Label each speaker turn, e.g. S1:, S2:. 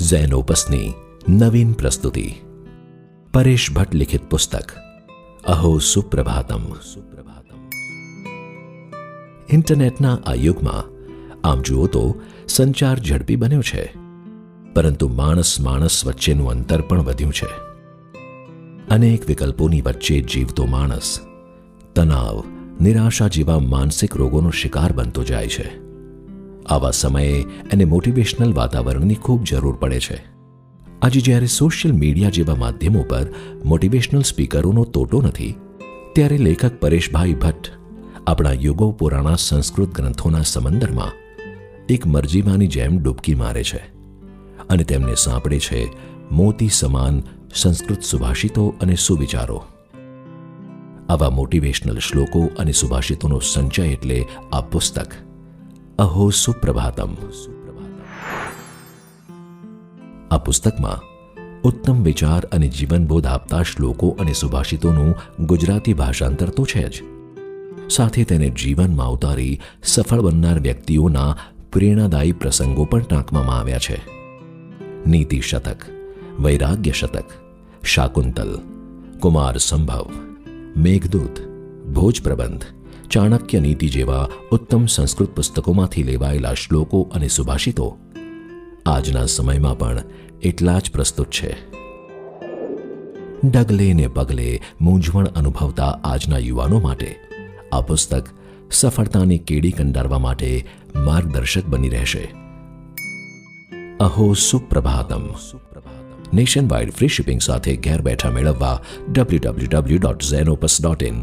S1: ઝેનોપસની નવીન પ્રસ્તુતિ. પરેશ ભટ્ટ લિખિત પુસ્તક, અહો સુપ્રભાતમ. સુપ્રભાતમ ઇન્ટરનેટના આ યુગમાં, આમ જુઓ તો, સંચાર ઝડપી બન્યો છે, પરંતુ માણસ માણસ વચ્ચેનું અંતર પણ વધ્યું છે. અનેક વિકલ્પોની વચ્ચે જીવતો માણસ, તણાવ, નિરાશા જેવા માનસિક રોગોનો શિકાર બનતો જાય છે. આવા સમયે એને મોટિવેશનલ વાતાવરણની ખૂબ જરૂર પડે છે. આજે જ્યારે સોશિયલ મીડિયા જેવા માધ્યમો પર મોટિવેશનલ સ્પીકરોનો તોટો નથી, ત્યારે લેખક પરેશભાઈ ભટ્ટ આપણા યુગો પુરાણા સંસ્કૃત ગ્રંથોના સમંદરમાં એક મરજીમાની જેમ ડૂબકી મારે છે અને તેમને સાંપડે છે મોતી સમાન સંસ્કૃત સુભાષિતો અને સુવિચારો. આવા મોટિવેશનલ શ્લોકો અને સુભાષિતોનો સંચય એટલે આ પુસ્તક. અહો સુપ્રભાતમ આ પુસ્તકમાં ઉત્તમ વિચાર અને જીવનબોધ આપતા શ્લોકો અને સુભાષિતોનું ગુજરાતી ભાષાંતર તો છે જ સાથે તેને જીવનમાં ઉતારી સફળ બનનાર વ્યક્તિઓના પ્રેરણાદાયી પ્રસંગો પણ ટાંકવામાં આવ્યા છે નીતિ શતક વૈરાગ્ય શતક શાકુંતલ કુમાર સંભવ મેઘદૂત ભોજ પ્રબંધ ચાણક્ય નીતિ જેવા ઉત્તમ સંસ્કૃત પુસ્તકોમાંથી લેવાયેલા શ્લોકો અને સુભાષિતો આજના સમયમાં પણ એટલા જ પ્રસ્તુત છે. ડગલે ને પગલે મૂંઝવણ અનુભવતા આજના યુવાનો માટે આ પુસ્તક સફળતાની કેડી કંડારવા માટે માર્ગદર્શક બની રહેશે. અહો સુપ્રભાતમ. નેશન વાઇડ ફ્રી શિપિંગ સાથે ઘેર બેઠા મેળવવા W W W dot Xenopus dot in